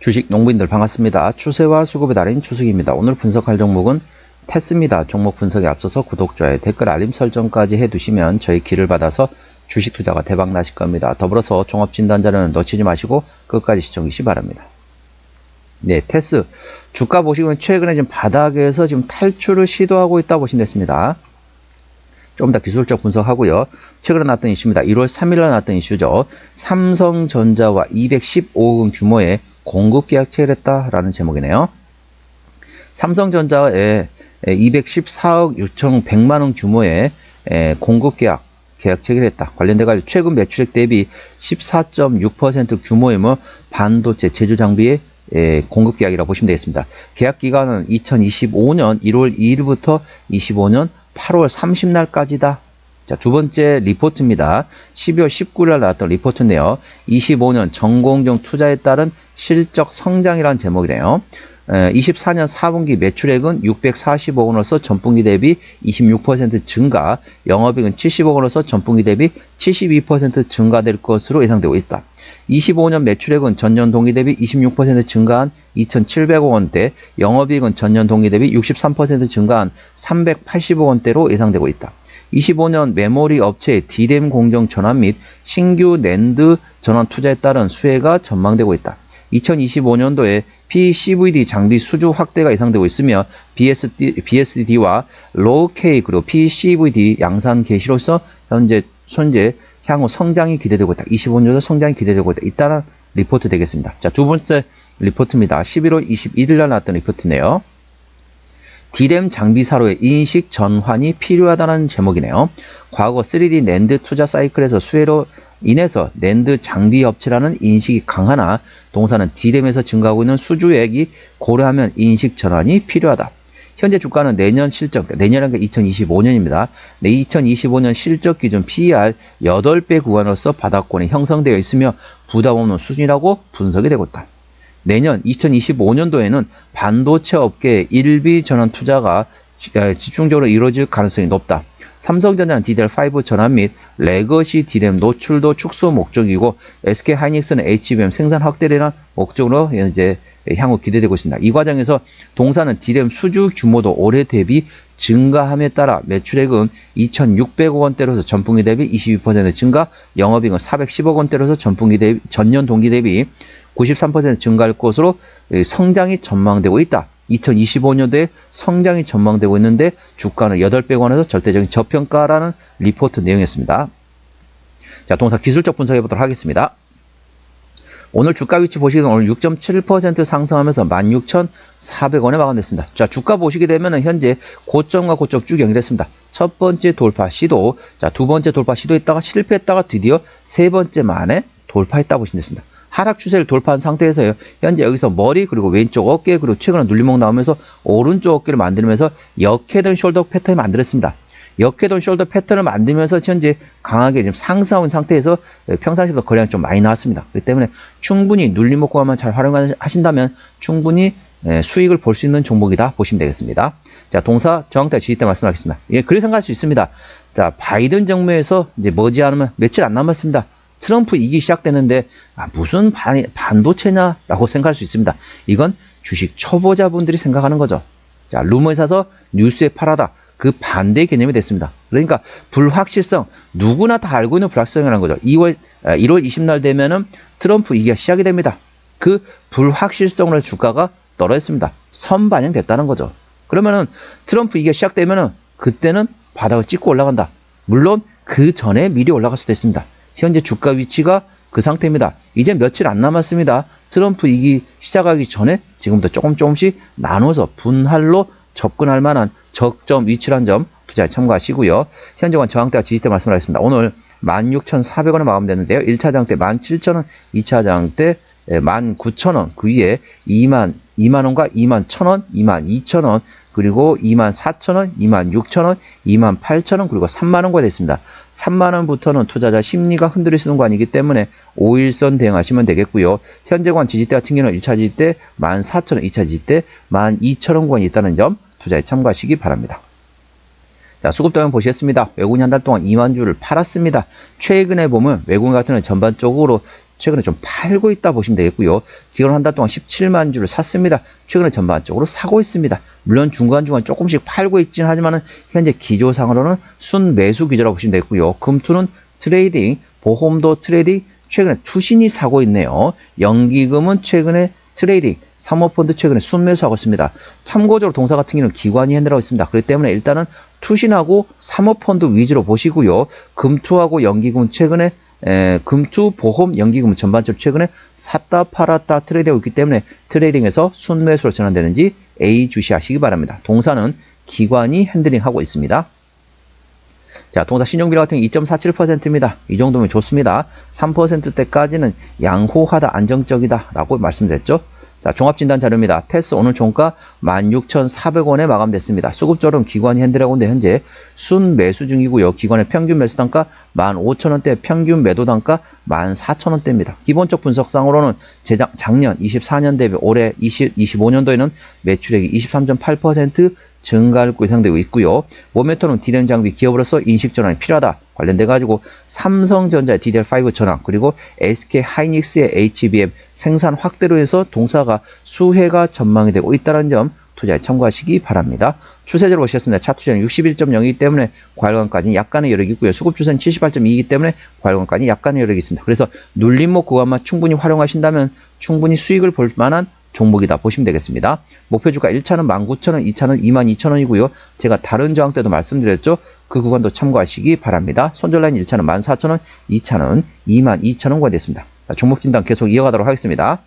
주식 농부인들 반갑습니다. 추세와 수급의 달인 추석입니다. 오늘 분석할 종목은 테스입니다. 종목 분석에 앞서서 구독, 좋아요, 댓글, 알림 설정까지 해두시면 저희 길을 받아서 주식 투자가 대박 나실 겁니다. 더불어서 종합진단자료는 놓치지 마시고 끝까지 시청해 주시기 바랍니다. 네, 테스. 주가 보시면 최근에 지금 바닥에서 지금 탈출을 시도하고 있다 보시면 됐습니다. 조금 더 기술적 분석하고요. 최근에 나왔던 이슈입니다. 1월 3일에 나왔던 이슈죠. 삼성전자와 215억 규모의 공급 계약 체결했다라는 제목이네요. 삼성전자에 214억 6,100만 원 규모의 공급 계약 계약 체결했다. 관련돼 가지고 최근 매출액 대비 14.6% 규모의 뭐 반도체 제조 장비의 공급 계약이라고 보시면 되겠습니다. 계약 기간은 2025년 1월 2일부터 25년 8월 30날까지다. 자, 두 번째 리포트입니다. 12월 19일 나왔던 리포트인데요. 25년 전공정 투자에 따른 실적 성장이라는 제목이네요. 24년 4분기 매출액은 640억 원으로서 전분기 대비 26% 증가, 영업이익은 70억 원으로서 전분기 대비 72% 증가될 것으로 예상되고 있다. 25년 매출액은 전년 동기 대비 26% 증가한 2,700억 원대, 영업이익은 전년 동기 대비 63% 증가한 380억 원대로 예상되고 있다. 25년 메모리 업체의 D램 공정 전환 및 신규 낸드 전환 투자에 따른 수혜가 전망되고 있다. 2025년도에 PCVD 장비 수주 확대가 예상되고 있으며 BSD, BSD와 로우 K 그리고 PCVD 양산 개시로서 현재 현재 향후 성장이 기대되고 있다. 25년도 성장이 기대되고 있다. 이따라 리포트 되겠습니다. 자, 두 번째 리포트입니다. 11월 21일 날 나왔던 리포트네요. D램 장비 사로의 인식 전환이 필요하다는 제목이네요. 과거 3D 낸드 투자 사이클에서 수혜로 인해서 낸드 장비 업체라는 인식이 강하나 동사는 D램에서 증가하고 있는 수주액이 고려하면 인식 전환이 필요하다. 현재 주가는 내년 실적, 내년은 2025년입니다. 내 2025년 실적 기준 PER 8배 구간으로서 바닥권이 형성되어 있으며 부담 없는 수준이라고 분석이 되고 있다. 내년 2025년도에는 반도체 업계의 일비 전환 투자가 집중적으로 이루어질 가능성이 높다. 삼성전자는 DDR5 전환 및 레거시 D램 노출도 축소 목적이고 SK 하이닉스는 HBM 생산 확대라는 목적으로 이제 향후 기대되고 있습니다. 이 과정에서 동사는 D램 수주 규모도 올해 대비 증가함에 따라 매출액은 2,600억 원대로서 전분기 대비 22% 증가, 영업이익은 410억 원대로서 전분기 대비 전년 동기 대비 93% 증가할 것으로 성장이 전망되고 있다. 2025년도에 성장이 전망되고 있는데 주가는 8배 관에서 절대적인 저평가라는 리포트 내용이었습니다. 자, 동사 기술적 분석해 보도록 하겠습니다. 오늘 주가 위치 보시게 되면 오늘 6.7% 상승하면서 16,400원에 마감됐습니다. 자, 주가 보시게 되면 현재 고점과 고점 쭉 연결했습니다. 첫 번째 돌파 시도, 자, 두 번째 돌파 시도했다가 실패했다가 드디어 세 번째 만에 돌파했다 보시면 됩니다. 하락 추세를 돌파한 상태에서요. 현재 여기서 머리 그리고 왼쪽 어깨 그리고 최근에 눌림목 나오면서 오른쪽 어깨를 만들면서 역회전 숄더 패턴을 만들었습니다. 역회전 숄더 패턴을 만들면서 현재 강하게 지금 상승하는 상태에서 평상시보다 거래량이 좀 많이 나왔습니다. 그렇기 때문에 충분히 눌림목과만 잘 활용하신다면 충분히 수익을 볼 수 있는 종목이다 보시면 되겠습니다. 자, 동사 정확하게 지지 때 말씀하겠습니다. 예, 그렇게 생각할 수 있습니다. 자, 바이든 정부에서 이제 머지않으면 며칠 안 남았습니다. 트럼프 이기 시작되는데 아, 무슨 반, 반도체냐라고 생각할 수 있습니다. 이건 주식 초보자분들이 생각하는 거죠. 자, 루머에 사서 뉴스에 팔아다. 그 반대 개념이 됐습니다. 그러니까 불확실성 누구나 다 알고 있는 불확실성이라는 거죠. 2월 1월 20날 되면은 트럼프 이기가 시작이 됩니다. 그 불확실성으로 주가가 떨어졌습니다. 선반영됐다는 거죠. 그러면은 트럼프 이기가 시작되면은 그때는 바닥을 찍고 올라간다. 물론 그 전에 미리 올라갈 수도 있습니다. 현재 주가 위치가 그 상태입니다. 이제 며칠 안 남았습니다. 트럼프 이기 시작하기 전에 지금부터 조금 조금씩 나눠서 분할로 접근할 만한 적점 위치란 점 투자에 참고하시고요. 현재관 저항대가 지지대 말씀을 하겠습니다. 오늘 16,400원에 마감됐는데요. 1차 장대 17,000원, 2차 장대 19,000원, 그 위에 2만, 2만원과 2만 1,000원, 2만 2,000원, 그리고 2만 4천원, 2만 6천원, 2만 8천원, 그리고 3만원과 됐습니다. 3만원부터는 투자자 심리가 수 있는 관이기 때문에 5일선 대응하시면 되겠고요. 현재관 지지대 같은 경우는 1차 지지대 14,000원, 2차 지지대 12,000원 구간이 있다는 점 투자에 참고하시기 바랍니다. 자, 수급동향 보시겠습니다. 외국인 한달 동안 2만 주를 팔았습니다. 최근에 보면 외국인 같은 경우는 전반적으로 최근에 좀 팔고 있다 보시면 되겠고요. 기간 한 달 동안 17만 주를 샀습니다. 최근에 전반적으로 사고 있습니다. 물론 중간중간 조금씩 팔고 있긴 하지만 현재 기조상으로는 순매수 기조라고 보시면 되겠고요. 금투는 트레이딩, 보험도 트레이딩, 최근에 투신이 사고 있네요. 연기금은 최근에 트레이딩, 사모펀드 최근에 순매수하고 있습니다. 참고적으로 동사 같은 경우는 기관이 핸들하고 있습니다. 그렇기 때문에 일단은 투신하고 사모펀드 위주로 보시고요. 금투하고 연기금은 최근에 에, 금투, 보험, 연기금은 전반적으로 최근에 샀다 팔았다 트레이드하고 있기 때문에 트레이딩에서 순매수로 전환되는지 A 주시하시기 바랍니다. 동사는 기관이 핸들링하고 있습니다. 자, 동사 신용비율 같은 경우 2.47%입니다. 이 정도면 좋습니다. 3%대까지는 양호하다, 안정적이다 라고 말씀드렸죠. 자, 종합진단 자료입니다. 테스 오늘 종가 16,400원에 마감됐습니다. 수급적으로는 기관이 핸들하고 있는데 현재 순 매수 중이고요. 기관의 평균 매수 단가 15,000원대, 평균 매도 단가 14,000원대입니다. 기본적 분석상으로는 재작, 작년 24년 대비 올해 20, 25년도에는 매출액이 23.8% 증가할 예상되고 있고요. 모멘텀은 디램 장비 기업으로서 인식 전환이 필요하다. 관련돼 가지고 삼성전자의 DDR5 전환 그리고 SK 하이닉스의 HBM 생산 확대로 해서 동사가 수혜가 전망이 되고 있다는 점 투자에 참고하시기 바랍니다. 추세적으로 보시겠습니다. 차투자는 61.0이기 때문에 과열관까지 약간의 여력이 있고요. 수급 추세는 78.2이기 때문에 과열관까지 약간의 여력이 있습니다. 그래서 눌림목 구간만 충분히 활용하신다면 충분히 수익을 볼 만한 종목이다 보시면 되겠습니다. 목표 주가 1차는 19,000원, 2차는 22,000원이고요. 제가 다른 저항 때도 말씀드렸죠. 그 구간도 참고하시기 바랍니다. 손절라인 1차는 14,000원, 2차는 22,000원과 됐습니다. 자, 종목 진단 계속 이어가도록 하겠습니다.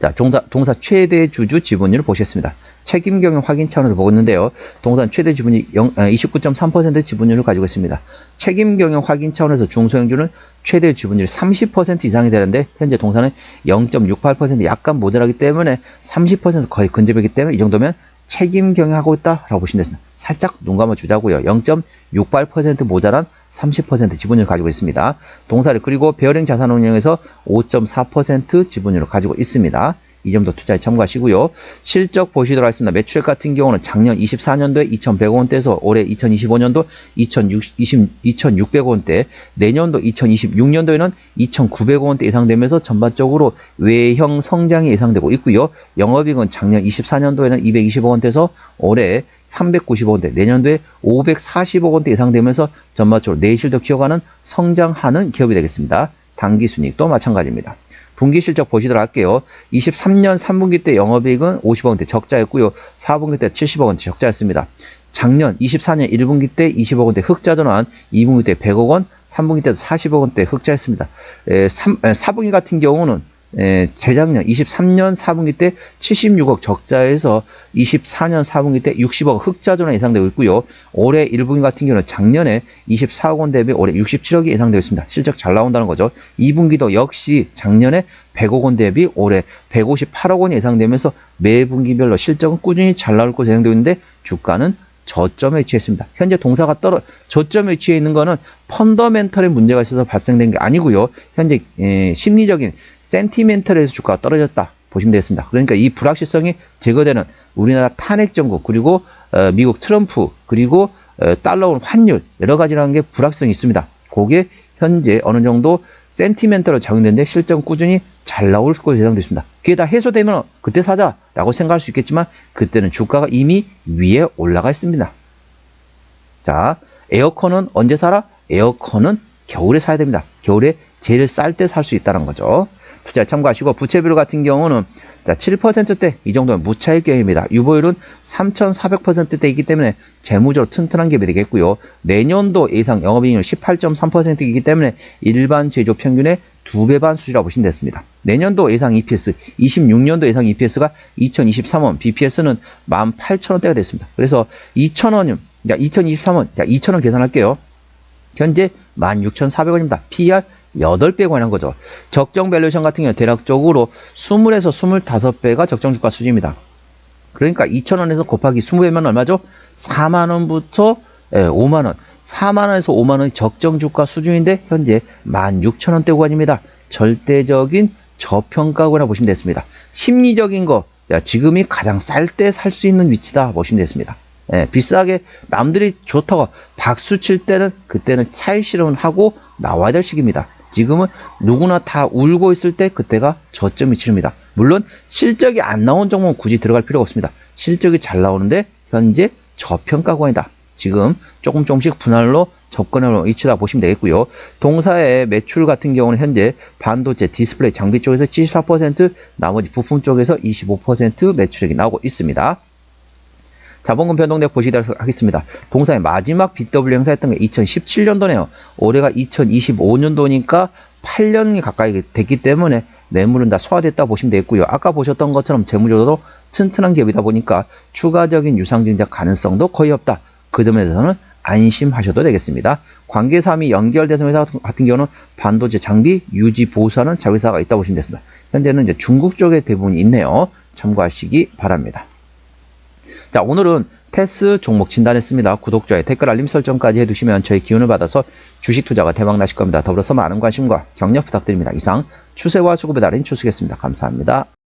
자, 동사, 동사 최대 주주 지분율 보시겠습니다. 책임 경영 확인 차원에서 보고 있는데요. 동사 최대 지분이 29.3% 지분율을 가지고 있습니다. 책임 경영 확인 차원에서 중소형주는 최대 지분율이 30% 이상이 되는데 현재 동사는 0.68% 약간 모자라기 때문에 30% 거의 근접이기 때문에 이 정도면 책임 경영하고 있다라고 보시면 되습니다. 살짝 눈 감아 주자고요. 0.68% 모자란 30% 지분율을 가지고 있습니다. 동사를 그리고 베어링 자산운용에서 5.4% 지분율을 가지고 있습니다. 이 점도 투자에 참고하시고요. 실적 보시도록 하겠습니다. 매출액 같은 경우는 작년 24년도에 2,100원대에서 올해 2025년도 2,600원대, 내년도 2026년도에는 2,900원대 예상되면서 전반적으로 외형 성장이 예상되고 있고요. 영업이익은 작년 24년도에는 220원대에서 올해 390원대, 내년도에 540원대 예상되면서 전반적으로 내실도 키워가는 성장하는 기업이 되겠습니다. 당기순이익도 마찬가지입니다. 분기 실적 보시도록 할게요. 23년 3분기 때 영업이익은 50억 원대 적자였고요. 4분기 때 70억 원대 적자였습니다. 작년 24년 1분기 때 20억 원대 흑자 전환, 2분기 때 100억 원, 3분기 때도 40억 원대 흑자였습니다. 에, 3, 에, 4분기 같은 경우는 에, 재작년 23년 4분기 때 76억 적자에서 24년 4분기 때 60억 흑자 전환 예상되고 있고요. 올해 1분기 같은 경우는 작년에 24억 원 대비 올해 67억이 예상되고 있습니다. 실적 잘 나온다는 거죠. 2분기도 역시 작년에 100억 원 대비 올해 158억 원이 예상되면서 매 분기별로 실적은 꾸준히 잘 나올 것으로 예상되고 있는데 주가는 저점에 위치했습니다. 현재 동사가 떨어 저점에 위치해 있는 거는 펀더멘털의 문제가 있어서 발생된 게 아니고요. 현재 에, 심리적인 센티멘털에서 주가가 떨어졌다 보시면 되겠습니다. 그러니까 이 불확실성이 제거되는 우리나라 탄핵 정부 그리고 어, 미국 트럼프 그리고 어, 달러 환율 여러 가지라는 게 불확실성이 있습니다. 그게 현재 어느 정도 센티멘털로 작용되는데 실적은 꾸준히 잘 나올 것으로 예상됐습니다. 그게 다 해소되면 그때 사자라고 생각할 수 있겠지만 그때는 주가가 이미 위에 올라가 있습니다. 자, 에어컨은 언제 사라? 에어컨은 겨울에 사야 됩니다. 겨울에 제일 쌀 때 살 수 있다는 거죠. 투자 참고하시고 부채비율 같은 경우는 자 7%대 이 정도면 무차익 경입니다. 유보율은 3,400%대이기 때문에 재무적으로 튼튼한 기업이 되겠고요. 내년도 예상 영업이익률 18.3%이기 때문에 일반 제조 평균의 두 배 반 수준이라고 보시면 됐습니다. 내년도 예상 EPS, 26년도 예상 EPS가 2,023원, BPS는 18,000원대가 됐습니다. 그래서 2,000원이면, 자, 2,023원, 자, 2,000원 계산할게요. 현재 16,400원입니다. PR 8배 관한 거죠. 적정 밸류션 같은 경우는 대략적으로 20에서 25배가 적정 주가 수준입니다. 그러니까 2,000원에서 곱하기 20배면 얼마죠? 4만원부터 5만원. 4만원에서 5만원이 적정 주가 수준인데 현재 16,000원대 구간입니다. 절대적인 저평가구나 보시면 됐습니다. 심리적인 거, 지금이 가장 쌀 때 살 수 있는 위치다 보시면 됐습니다. 예, 비싸게 남들이 좋다고 박수 칠 때는 그때는 차익 실험을 하고 나와야 될 시기입니다. 지금은 누구나 다 울고 있을 때 그때가 저점이 치릅니다. 물론 실적이 안 나온 종목은 굳이 들어갈 필요가 없습니다. 실적이 잘 나오는데 현재 저평가권이다. 지금 조금 조금씩 분할로 접근하는 위치다 보시면 되겠고요. 동사의 매출 같은 경우는 현재 반도체 디스플레이 장비 쪽에서 74%, 나머지 부품 쪽에서 25% 매출액이 나오고 있습니다. 자본금 변동대 보시도록 하겠습니다. 동사의 마지막 BW 행사했던 게 2017년도네요. 올해가 2025년도니까 8년이 가까이 됐기 때문에 매물은 다 소화됐다 보시면 되겠고요. 아까 보셨던 것처럼 재무적으로 튼튼한 기업이다 보니까 추가적인 유상증자 가능성도 거의 없다. 그 점에 대해서는 안심하셔도 되겠습니다. 관계사항이 연결된 회사 같은 경우는 반도체 장비 유지 보수하는 자회사가 있다고 보시면 되겠습니다. 현재는 이제 중국 쪽에 대부분 있네요. 참고하시기 바랍니다. 자, 오늘은 테스 종목 진단했습니다. 구독자의 댓글 알림 설정까지 해두시면 저희 기운을 받아서 주식 투자가 대박 나실 겁니다. 더불어서 많은 관심과 격려 부탁드립니다. 이상 추세와 수급에 달인 추수겠습니다. 감사합니다.